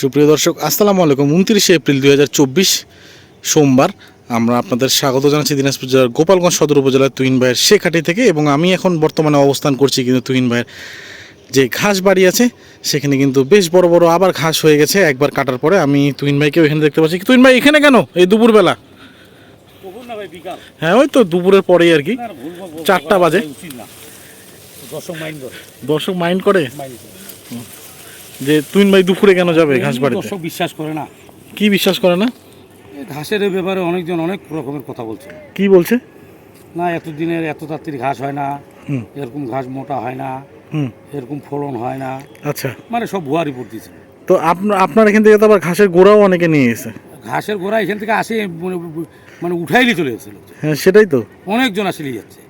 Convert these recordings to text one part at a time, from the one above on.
সুপ্রিয় দর্শক আসসালামু আলাইকুম। উনত্রিশে এপ্রিল দুই সোমবার আমরা আপনাদের স্বাগত জানাচ্ছি দিনাজপুর জেলার গোপালগঞ্জ সদর উপজেলার তুহিন ভাইয়ের শেখাটি থেকে এবং আমি এখন বর্তমানে অবস্থান করছি কিন্তু তুহিন ভাইয়ের যে ঘাস বাড়ি আছে সেখানে কিন্তু বেশ বড় বড় আবার ঘাস হয়ে গেছে। একবার কাটার পরে আমি তুহিন ভাইকেও এখানে দেখতে পাচ্ছি। তুহিন ভাই এখানে কেন? এই দুপুরবেলা? হ্যাঁ ওই তো দুপুরের পরেই আর কি। চারটা বাজে। দশক মাইন্ড করে। দর্শক মাইন্ড করে। যে তুহিন ভাই দুপুরে কেন যাবে ঘাস বাড়িতে? দর্শক বিশ্বাস করে না। কি বিশ্বাস করে না? ঘাসের ব্যাপারে অনেকজন অনেক রকমের কথা বলছে। কি বলছে? না এতদিনের এত তাড়াতাড়ি ঘাস হয় না। এরকম ঘাস মোটা হয় না। এরকম ফলন হয় না। আচ্ছা। মানে সব ভুয়া রিপোর্ট দিয়েছে। তো আপনার আপনার এখান থেকে তো আবার ঘাসের গোড়াও অনেকে নিয়ে গেছে ঘাসের গোড়া এখান থেকে আসে মানে- মানে উঠাইলে চলে লোকজন। হ্যাঁ সেটাই তো। অনেকজন আসলে যাচ্ছে।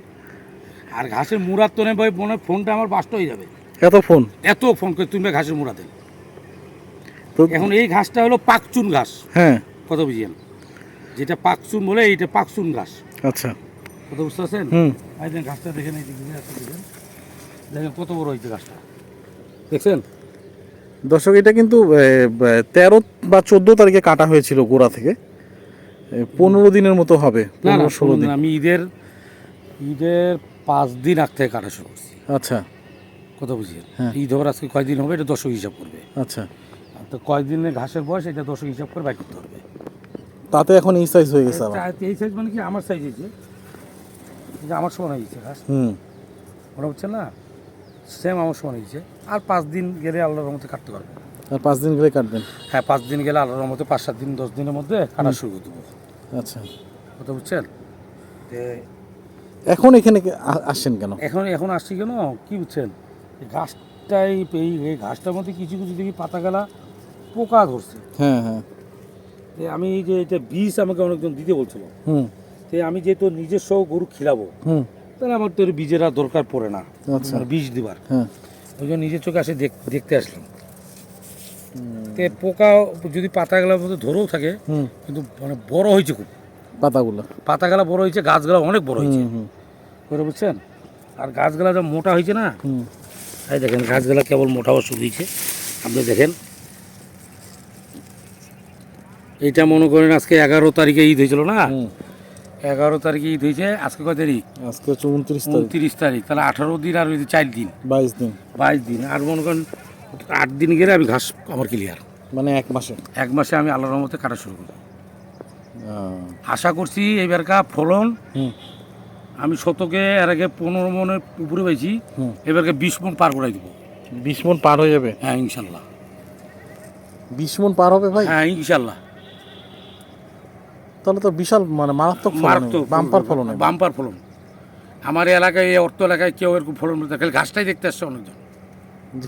আর ঘাসের মুড়ার তো নেই ভাই মনে ফোনটা আমার বাস্ট হয়ে যাবে। এত ফোন? এত ফোন করে তুমি ঘাসের মুড়া দেন তো এখন এই ঘাসটা হলো পাকচুন ঘাস। হ্যাঁ। কথা বুঝিয়েন যেটা পাকচুন বলে এইটা পাকচুন ঘাস। আচ্ছা। কথা বুঝতে পারছেন? দেখেন ঘাসটা দেখেন এই দেখেন। দেখেন কত বড় হয়েছে ঘাসটা। দেখছেন? দর্শক এটা কিন্তু তেরো বা চোদ্দ তারিখে কাটা হয়েছিল গোড়া থেকে। পনেরো দিনের মতো হবে পনেরো ষোলো দিন। আমি ঈদের ঈদের পাঁচ দিন আগ থেকে কাটা শুরু করছি। আচ্ছা। কথা বুঝিয়ে হ্যাঁ। ঈদ হবার আজকে কয়দিন হবে এটা দশক হিসাব করবে। আচ্ছা। তো কয়দিনের ঘাসের বয়স এটা দশক হিসাব করে বাইর করতে হবে। তাতে এখন এই সাইজ হয়ে গেছে এই সাইজ মানে কি? আমার সাইজ হয়েছে এটা আমার সমান হয়েছে ঘাস। হুম। মনে হচ্ছে না? সেম আমার সমান হয়েছে আর পাঁচ দিন গেলে আল্লাহর রহমতে কাটতে পারব। আর পাঁচ দিন গেলে কাটবেন? হ্যাঁ পাঁচ দিন গেলে আল্লাহর রহমতে পাঁচ সাত দিন দশ দিনের মধ্যে কাটা শুরু করে দেবো আচ্ছা। কথা বুঝছেন? এখন এখানে আসছেন কেন? এখন এখন আসছি কেন? কি বুঝছেন? এই ঘাসটাই এই এই ঘাসটার মধ্যে কিছু কিছু দেখি পাতা গেলা পোকা ধরছে। হ্যাঁ হ্যাঁ। আমি এই যে এটা বীজ আমাকে অনেকজন দিতে বলছিল। হুম। তে আমি যেহেতু নিজস্ব গরু খিলাবো হুম। তাহলে আমার তো বীজের আর দরকার পড়ে না। আচ্ছা। মানে বীজ দিবার। হ্যাঁ। ওই জন্য নিজের চোখে আসে দেখ- দেখতে আসলাম। তে পোকা যদি পাতাগুলোর মধ্যে ধরেও থাকে কিন্তু মানে বড় হয়েছে খুব। পাতাগুলো। পাতাগুলা বড় হয়েছে গাছগুলা অনেক বড় হয়েছে। বুঝছেন আর গাছগুলা যা মোটা হয়েছে না হুম। এই দেখেন গাছগুলা কেবল মোটা ওষুধ দিয়েছে। আপনি দেখেন। এইটা মনে করেন আজকে এগারো তারিখে ঈদ হয়েছিল না? এগারো তারিখে ঈদ হয়েছে আজকে কয় তারিখ? আজকে হচ্ছে উনত্রিশ তারিখ। উনত্রিশ তারিখ তাহলে আঠারো দিন আর ওই চার দিন। বাইশ দিন। বাইশ দিন। আর মনে করেন আট দিন গেলে আমি ঘাস আমার ক্লিয়ার মানে এক মাসে। এক মাসে আমি আল্লাহর রহমতে কাটা শুরু করি আশা করছি এইবারকা ফলন আমি শতকে এর আগে পনেরো মনের উপরে পেয়েছি হুম। এবারকে বিশ মন পার করাই দেবো। বিশ মন পার হয়ে যাবে? হ্যাঁ ইনশাল্লাহ। বিশ মন পার হবে ভাই? হ্যাঁ ইনশাল্লাহ। তাহলে তো বিশাল মানে মারাত্মক মারাত্মক বাম্পার ফলন বাম্পার ফলন। আমার এলাকায় এই অর্থ এলাকায় কেউ এরকম ফলন দেখে ঘাসটাই দেখতে আসছে অনেকজন।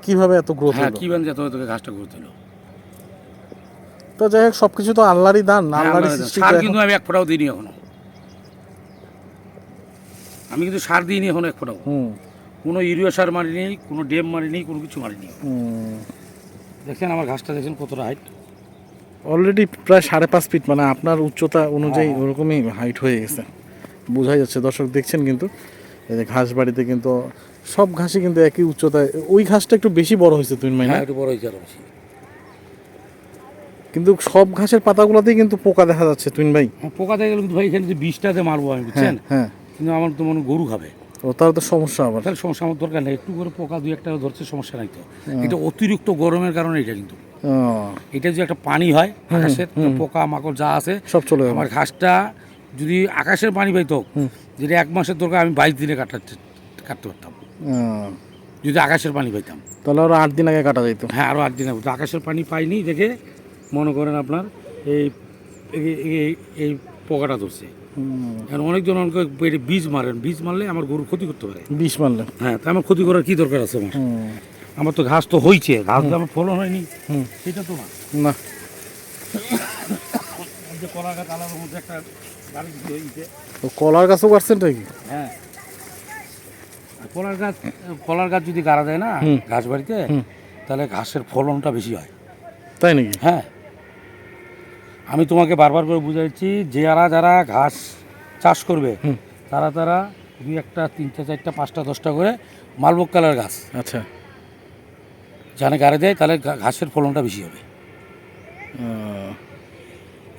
কীভাবে এত গ্রোথ হ্যাঁ হলো? কি বান যেত তোকে ঘাসটা গ্রোথ হলো। তো যাই হোক সবকিছু তো আল্লাহরই দান আল্লাহরই সৃষ্টি হ্যাঁ, সার কিন্তু আমি এক ফোঁটাও দিইনি এখনও। আমি কিন্তু সার দিইনি এখন এক ফোঁটাও হুম। কোনো ইউরিয়া সার মারিনি কোনো ডেম মারিনি কোনো কিছু মারিনি দেখছেন আমার ঘাসটা দেখছেন কতটা হাইট অলরেডি প্রায় সাড়ে পাঁচ ফিট মানে আপনার উচ্চতা অনুযায়ী হ্যাঁ। ওরকমই হাইট হয়ে গেছে। বোঝাই যাচ্ছে দর্শক দেখছেন কিন্তু এই যে ঘাস বাড়িতে কিন্তু সব ঘাসই কিন্তু একই উচ্চতায়। ওই ঘাসটা একটু বেশি বড় হয়েছে তুমি মাইনা হ্যাঁ একটু বড় হয়েছে আরও বেশি। কিন্তু সব ঘাসের পাতাগুলোতেই কিন্তু পোকা দেখা যাচ্ছে তুই ভাই। হ্যাঁ, পোকা দেখা গেলে কিন্তু ভাই এখানে যে বিষটাতে মারবো আমি বুঝছেন? হ্যাঁ। কিন্তু আমার তো মনে হয় গরু খাবে। ও তার তো সমস্যা আবার। তাহলে সমস্যা আমার দরকার নেই। একটু করে পোকা দুই একটা ধরছে সমস্যা নাই তো। হ্যাঁ। এটা অতিরিক্ত গরমের কারণে এটা কিন্তু। এটা যে একটা পানি হয় আকাশের পোকা মাকড় যা আছে সব চলে আমার ঘাসটা যদি আকাশের পানি পাইতো। যেটা এক মাসের দরকার আমি বাইশ দিনে কাটাতে কাটতে পারতাম। যদি আকাশের পানি পাইতাম। তাহলে আরও আট দিন আগে কাটা যাইতো। হ্যাঁ আরও আট দিন আগে। আকাশের পানি পাইনি দেখে মনে করেন আপনার এই- এই পোকাটা ধরছে। হুম, এখন অনেকজন অনেক বীজ মারেন। বীজ মারলে আমার গরুর ক্ষতি করতে পারে। বীজ মারলে? হ্যাঁ তা আমার ক্ষতি করার কি দরকার আছে আমার? আমার তো ঘাস তো হয়েছে ঘাস তো আমার ফলন হয়নি। সেটা তো না। না। এই যে কলা গাছ আলাদার মধ্যে একটা কলার গাছও কাটছেন নাকি? হ্যাঁ। কলার গাছ কলার গাছ যদি গাড়া দেয় না। ঘাস বাড়িতে তাহলে ঘাসের ফলনটা বেশি হয়। তাই নাকি? হ্যাঁ। আমি তোমাকে বারবার করে বুঝাচ্ছি যে যারা যারা ঘাস চাষ করবে তারা তারা দুই একটা তিনটা চারটা পাঁচটা দশটা করে মালভোগ কালার গাছ। আচ্ছা। জানে গাড়ে দেয় তাহলে ঘাসের ফলনটা বেশি হবে।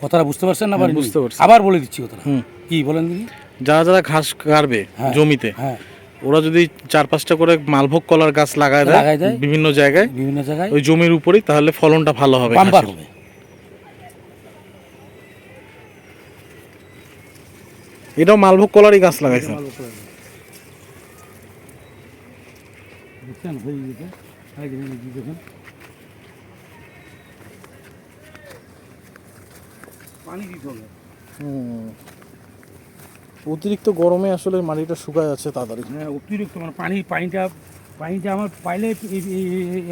কথাটা বুঝতে পারছেন না হ্যাঁ, বুঝতে পারছি। আবার বলে দিচ্ছি কথাটা। কি বলেন দিদি? যারা যারা ঘাস কাটবে হ্যাঁ। জমিতে হ্যাঁ। ওরা যদি চার পাঁচটা করে মালভোগ কলার গাছ লাগায় দেয় লাগায় দেয়। বিভিন্ন জায়গায় বিভিন্ন জায়গায়। ওই জমির উপরেই তাহলে ফলনটা ভালো হবে বাম্পার হবে। এটাও মালভোগ কলারই গাছ লাগাইছে। অতিরিক্ত গরমে আসলে মাটিটা শুকায় যাচ্ছে তাড়াতাড়ি। হ্যাঁ অতিরিক্ত মানে পানি পানিটা পানিটা আমার পাইলে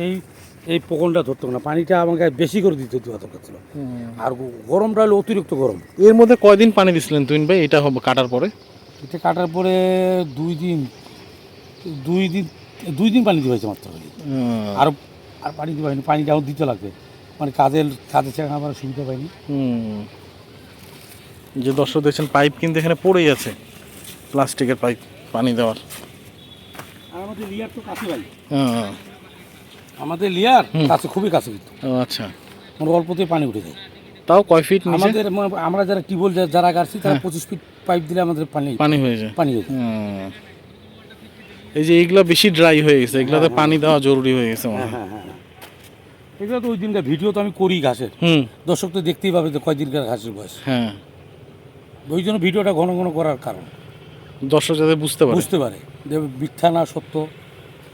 এই- এই- পোকনটা ধরতো না পানিটা আমাকে বেশি করে দিতে দরকার ছিল আর গরমটা হলো অতিরিক্ত গরম। এর মধ্যে কয়দিন পানি দিছিলেন তুইন ভাই? এটা হবে কাটার পরে? এটা কাটার পরে দুই দিন দুই দিন দুই দিন পানি দিয়ে হয়েছে মাত্র আর আর পানি দিতে পারিনি পানিটা আমার দিতে লাগবে। মানে কাজের কাজের ছাড়া আমার সুবিধা পাইনি। যে দর্শক দেখছেন পাইপ কিন্তু এখানে পড়েই আছে প্লাস্টিকের পাইপ পানি দেওয়ার। আর আমাদের লিয়ার তো কাছে ভাই। হ্যাঁ। আমাদের লিয়ার কাছে খুবই কাছে কিন্তু। ও আচ্ছা। মানে অল্পতেই পানি উঠে যায় তাও কয় ফিট আমাদের আমরা যারা টিউবওয়েল যারা গাড়ছি তারা হ্যাঁ। পঁচিশ ফিট পাইপ দিলে আমাদের পানি পানি হয়ে যায়। পানি হয়ে যায়। এই যে এইগুলা বেশি ড্রাই হয়ে গেছে এগুলাতে হ্যাঁ, পানি দেওয়া জরুরি হয়ে গেছে মনে হ্যাঁ। হয়। হ্যাঁ হ্যাঁ। এগুলো তো ওই দিনকার ভিডিও তো আমি করি ঘাসের। হুম। দর্শক তো দেখতেই পাবে যে কয় দিনকার ঘাসের বয়স। হ্যাঁ। ওই জন্য ভিডিওটা ঘন ঘন করার কারণ। দর্শক যাতে বুঝতে পারে। বুঝতে পারে যে মিথ্যা না সত্য।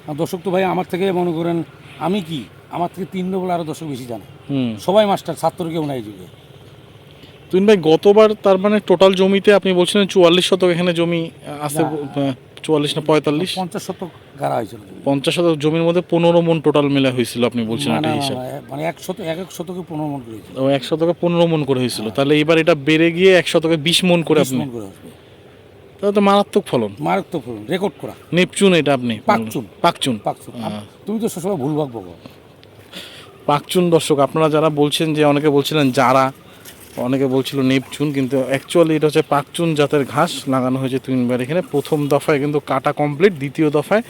আর দর্শক তো ভাই আমার থেকে মনে করেন আমি কি? আমার থেকে তিন ডবল আরও দর্শক বেশি জানে। হুম। সবাই মাস্টার ছাত্র কেউ নাই যুগে। তুইন ভাই গতবার তার মানে টোটাল জমিতে আপনি বলছিলেন চুয়াল্লিশ শতক এখানে জমি আছে। চুয়াল্লিশ না পঁয়তাল্লিশ? পঞ্চাশ শতক গাড়া হয়েছিল। পঞ্চাশ শতক জমির মধ্যে পনেরো মন টোটাল মেলা হয়েছিল আপনি বলছেন না, একটা হিসাব। মানে এক শত এক এক শতকে পনেরো মন করে ও এক শতকে পনেরো মন করে হয়েছিল। তাহলে এবার এটা বেড়ে গিয়ে এক শতকে বিশ মন করে আপনি করে তাহলে তো মারাত্মক ফলন। মারাত্মক ফলন রেকর্ড করা। নেপচুন এটা আপনি। পাকচুন। পাকচুন। পাকচুন। হ্যাঁ। তুমি তো সবসময় ভুল ভাগ বলো। পাকচুন দর্শক আপনারা যারা বলছেন যে অনেকে বলছিলেন যারা অনেকে বলছিল নেপচুন কিন্তু অ্যাকচুয়ালি এটা হচ্ছে পাকচুন জাতের ঘাস লাগানো হয়েছে তিনবার এখানে প্রথম দফায় কিন্তু কাটা কমপ্লিট দ্বিতীয় দফায়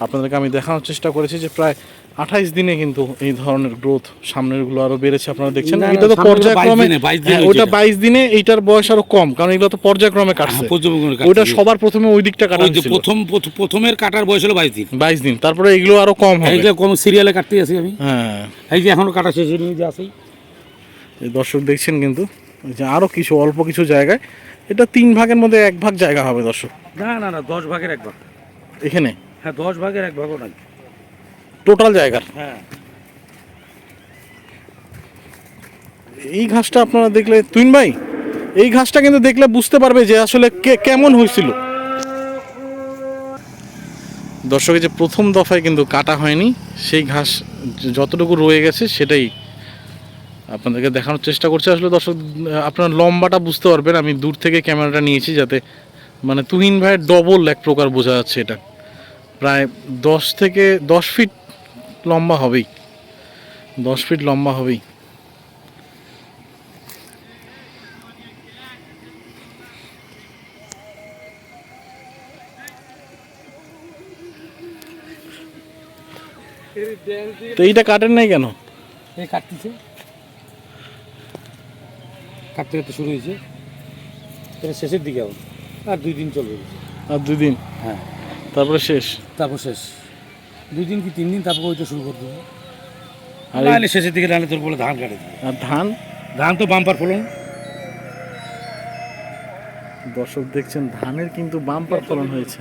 আপনাদেরকে আমি দেখানোর চেষ্টা করেছি যে প্রায় আঠাইশ দিনে কিন্তু এই ধরনের গ্রোথ সামনেরগুলো আরও বেড়েছে আপনারা দেখছেন? এটা তো পর্যায়ক্রমে 22 দিনে, 22 দিনে হ্যাঁ, ওটা বাইশ দিনে এইটার বয়স আরও কম কারণ এগুলো তো পর্যায়ক্রমে কাটছে। পর্যবেক্ষণ ওইটা সবার প্রথমে ওই দিকটা কাটা প্রথম প্রথমের কাটার বয়স হলো বাইশ দিন। বাইশ দিন তারপরে এগুলো আরও কম হয় এইগুলো কম সিরিয়ালে কাটতে আছি আমি। হ্যাঁ। এই যে এখনও কাটা শেষ হয়নি যে আসি এই দর্শক দেখছেন কিন্তু যে আরও কিছু অল্প কিছু জায়গায় এটা তিন ভাগের মধ্যে এক ভাগ জায়গা হবে দর্শক। না না না দশ ভাগের এক ভাগ। এখানে? হ্যাঁ দশ ভাগের এক ভাগও নাই। টোটাল জায়গার হ্যাঁ। এই ঘাসটা আপনারা দেখলে তুইন ভাই এই ঘাসটা কিন্তু দেখলে বুঝতে পারবে যে আসলে কে কেমন হয়েছিল। দর্শকের যে প্রথম দফায় কিন্তু কাটা হয়নি সেই ঘাস যতটুকু রয়ে গেছে সেটাই আপনাদেরকে দেখানোর চেষ্টা করছি। আসলে দর্শক আপনার লম্বাটা বুঝতে পারবেন আমি দূর থেকে ক্যামেরাটা নিয়েছি যাতে মানে তুহিন ভাইয়ের ডবল এক প্রকার বোঝা যাচ্ছে এটা। প্রায় দশ থেকে দশ ফিট লম্বা হবেই। দশ ফিট লম্বা হবেই। তো এইটা কাটেন নাই কেন? এই কাটতেছে। কাটতে কাটতে শুরু হয়েছে। এটা শেষের দিকে এখন আর দুই দিন চলবে। আর দুই দিন? হ্যাঁ। তারপরে শেষ? তারপর শেষ। দুই দিন কি তিন দিন তারপর ওইটা শুরু করে দেবো। আর এই- নাহলে শেষের দিকে নাহলে তোর বলে ধান কাটে দিবে। আর ধান? ধান তো বাম্পার ফলন। দর্শক দেখছেন ধানের কিন্তু বাম্পার ফলন হয়েছে।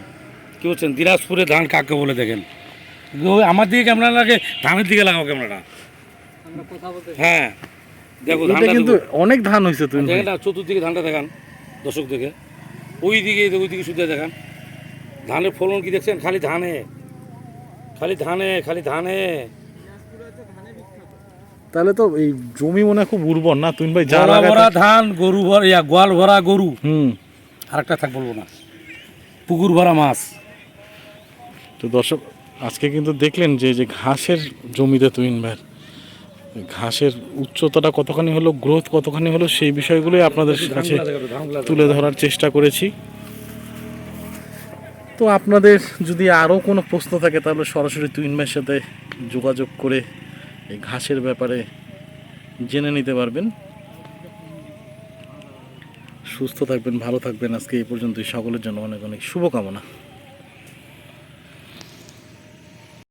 কি বলছেন? দিনাজপুরে ধান কাকে বলে দেখেন? ওই আমার দিকে ক্যামেরা লাগে ধানের দিকে লাগাও ক্যামেরাটা। হ্যাঁ। দেখো এটা ধানটা কিন্তু দেখো। অনেক ধান হয়েছে তুমি দেখেন না চতুর্দিকে ধানটা দেখান দর্শক দেখে। ওই দিকে ওই দিকে শুধু দেখান। ধানের ফলন কি দেখছেন? খালি ধানে। খালি ধানে খালি ধানে। তাহলে তো এই জমি মনে হয় খুব উর্বর না? তুই ভাই যা ভরা ধান গরু ভরা ইয়া গোয়াল ভরা গরু। হুম। আরেকটা থাক বলব না। পুকুর ভরা মাছ। তো দর্শক আজকে কিন্তু দেখলেন যে যে ঘাসের জমিতে তুইন ভাইয়ের ঘাসের উচ্চতাটা কতখানি হলো গ্রোথ কতখানি হলো সেই বিষয়গুলোই আপনাদের কাছে তুলে ধরার চেষ্টা করেছি। তো আপনাদের যদি আরও কোনো প্রশ্ন থাকে, তাহলে সরাসরি তুই ভাইয়ের সাথে যোগাযোগ করে এই ঘাসের ব্যাপারে জেনে নিতে পারবেন। সুস্থ থাকবেন, ভালো থাকবেন। আজকে এই পর্যন্তই। সকলের জন্য অনেক অনেক শুভকামনা।